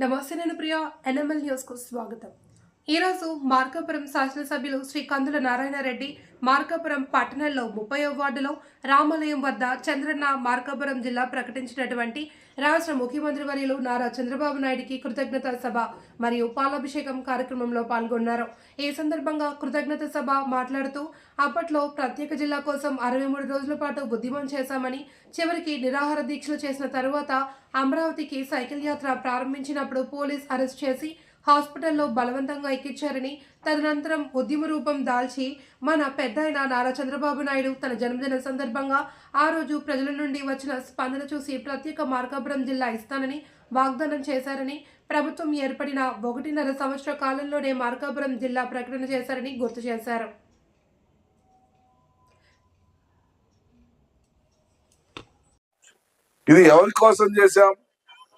నమస్తే నేను ప్రియా. ఎన్ఎంఎల్ న్యూస్కు స్వాగతం. ఈరోజు మార్కాపురం శాసనసభ్యులు శ్రీ కందుల నారాయణరెడ్డి మార్కాపురం పట్టణంలో ముప్పై వార్డులో రామాలయం వద్ద చంద్రన్న మార్కాపురం జిల్లా ప్రకటించినటువంటి రాష్ట్ర ముఖ్యమంత్రి వర్యులు నారా చంద్రబాబు నాయుడికి కృతజ్ఞత సభ మరియు పాలాభిషేకం కార్యక్రమంలో పాల్గొన్నారు. ఈ సందర్భంగా కృతజ్ఞత సభ మాట్లాడుతూ అప్పట్లో ప్రత్యేక జిల్లా కోసం అరవై మూడు రోజుల పాటు ఉద్యమం చేశామని చివరికి నిరాహార దీక్షలు చేసిన తరువాత అమరావతికి సైకిల్ యాత్ర ప్రారంభించినప్పుడు పోలీస్ అరెస్ట్ చేసి హాస్పిటల్లో బలవంతంగా ఎక్కించారని తదనంతరం ఉద్యమ రూపం దాల్చి మన పెద్దాయన నారా చంద్రబాబు నాయుడు తన జన్మదిన సందర్భంగా ఆ రోజు ప్రజల నుండి వచ్చిన స్పందన చూసి ప్రత్యేక మార్కాపురం జిల్లా ఇస్తానని వాగ్దానం చేశారని ప్రభుత్వం ఏర్పడిన ఒకటిన్నర సంవత్సర కాలంలోనే మార్కాపురం జిల్లా ప్రకటన చేశారని గుర్తు చేశారు. ఇది ఎవరి కోసం చేశాం?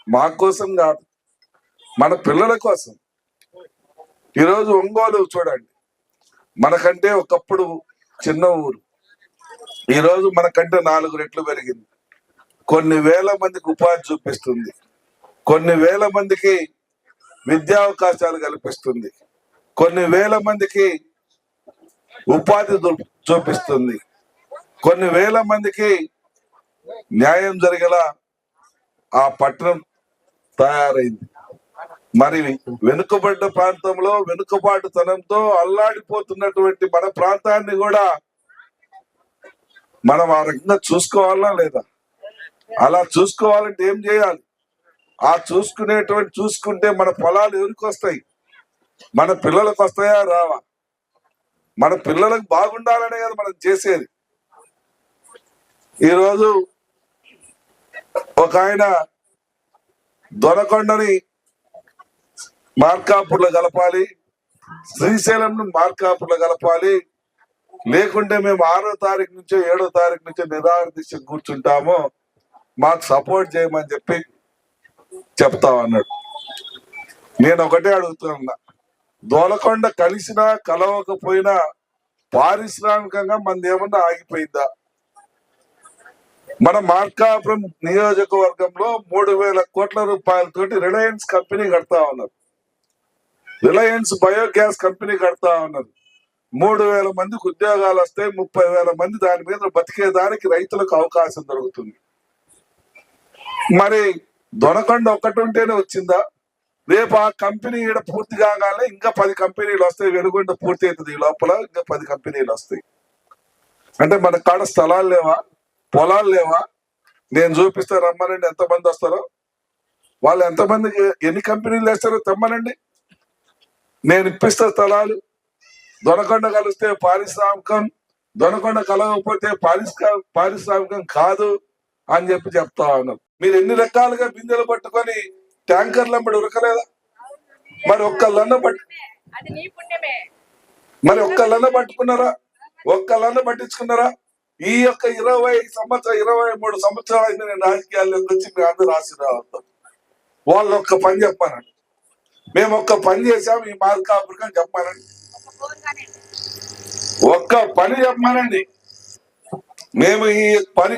మా కోసం కాదు. మన పిల్లల కోసం. ఈరోజు ఒంగోలు చూడండి. మనకంటే ఒకప్పుడు చిన్న ఊరు. ఈరోజు మనకంటే నాలుగు రెట్లు పెరిగింది. కొన్ని వేల మందికి ఉపాధి చూపిస్తుంది. కొన్ని వేల మందికి విద్యా అవకాశాలు కల్పిస్తుంది. కొన్ని వేల మందికి ఉపాధి చూపిస్తుంది. కొన్ని వేల మందికి న్యాయం జరిగేలా ఆ పట్టణం తయారైంది. మరి వెనుకబడ్డ ప్రాంతంలో వెనుకబాటుతనంతో అల్లాడిపోతున్నటువంటి మన ప్రాంతాన్ని కూడా మనం ఆ రకంగా చూసుకోవాలా లేదా? అలా చూసుకోవాలంటే ఏం చేయాలి? ఆ చూసుకునేటువంటి చూసుకుంటే మన పొలాలు ఎవరికి వస్తాయి? మన పిల్లలకు వస్తాయా? రావా. మన పిల్లలకు బాగుండాలనే కదా మనం చేసేది. ఈరోజు ఒక ఆయన దొరకొండని మార్కాపుర్లో కలపాలి. శ్రీశైలం మార్కాపుర్లో కలపాలి. లేకుంటే మేము ఆరో తారీఖు నుంచో ఏడో తారీఖు నుంచో నిరాహార దీక్ష కూర్చుంటాము. మాకు సపోర్ట్ చేయమని చెప్పి చెప్తా అన్నాడు నేను ఒకటే అడుగుతున్నా దోలకొండ కలిసినా కలవకపోయినా పారిశ్రామికంగా మనది ఏమన్నా ఆగిపోయిందా? మన మార్కాపురం నియోజకవర్గంలో మూడు వేల కోట్ల రూపాయలతోటి రిలయన్స్ కంపెనీ కడతా ఉన్నారు. రిలయన్స్ బయోగ్యాస్ కంపెనీ కడతా ఉన్నారు మూడు వేల మందికి ఉద్యోగాలు వస్తాయి ముప్పై వేల మంది దాని మీద బతికేదానికి రైతులకు అవకాశం దొరుకుతుంది. మరి దొనకొండ ఒక్కటి ఉంటేనే వచ్చిందా? రేపు ఆ కంపెనీ ఈడ పూర్తి కాగానే ఇంకా పది కంపెనీలు వస్తాయి. వెలుగుండ పూర్తి అవుతుంది ఈ లోపల ఇంకా పది కంపెనీలు వస్తాయి. అంటే మన కాడ స్థలాలు లేవా? పొలాలు లేవా? నేను చూపిస్తే రమ్మనండి. ఎంతమంది వస్తారో? వాళ్ళు ఎంతమందికి ఎన్ని కంపెనీలు వేస్తారో తెమ్మనండి. నేను ఇప్పిస్తా స్థలాలు. దొనకొండ కలిస్తే పారిశ్రామికం దొనకొండ కలవకపోతే పారిశ్రా పారిశ్రామికం కాదు అని చెప్పి చెప్తా ఉన్నారు మీరు ఎన్ని రకాలుగా బిందెలు పట్టుకొని ట్యాంకర్లు అమ్మడి ఉరకలేదా? మరి ఒక్కళ్ళన్న పట్టు అది నీ పుణ్యమే. మరి ఒక్కళ్ళన్న పట్టుకున్నారా? ఒక్కళ్ళన్న పట్టించుకున్నారా? ఈ యొక్క ఇరవై సంవత్సరం ఇరవై మూడు సంవత్సరాలు నేను రాజకీయాల్లోకి వచ్చి మీ అందరూ ఆశీర్వాదం వాళ్ళు ఒక్క పని చెప్పానండి మేము ఒక్క పని చేసాం ఈ మార్కాపురికం చెప్పానండి ఒక్క పని చెప్పమనండి మేము ఈ పని